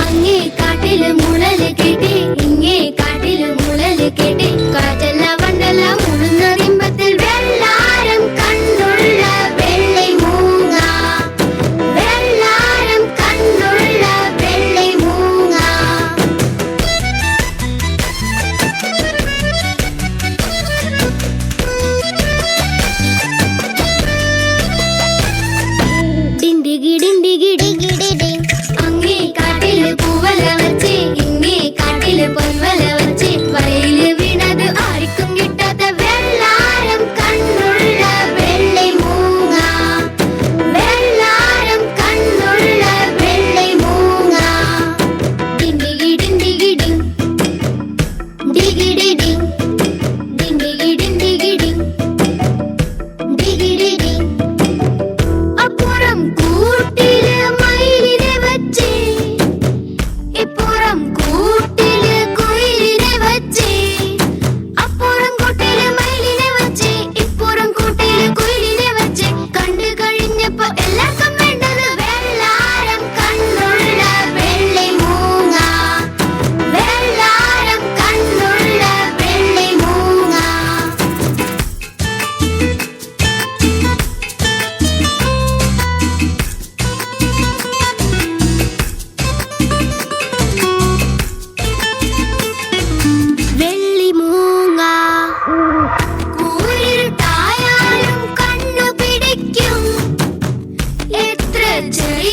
അങ്ങേ കാട്ടിൽ മുളൽ കെട്ടി ഇങ്ങേ കാട്ടിൽ മുളൽ കെട്ടി. அவளை வச்சு வரையில் said.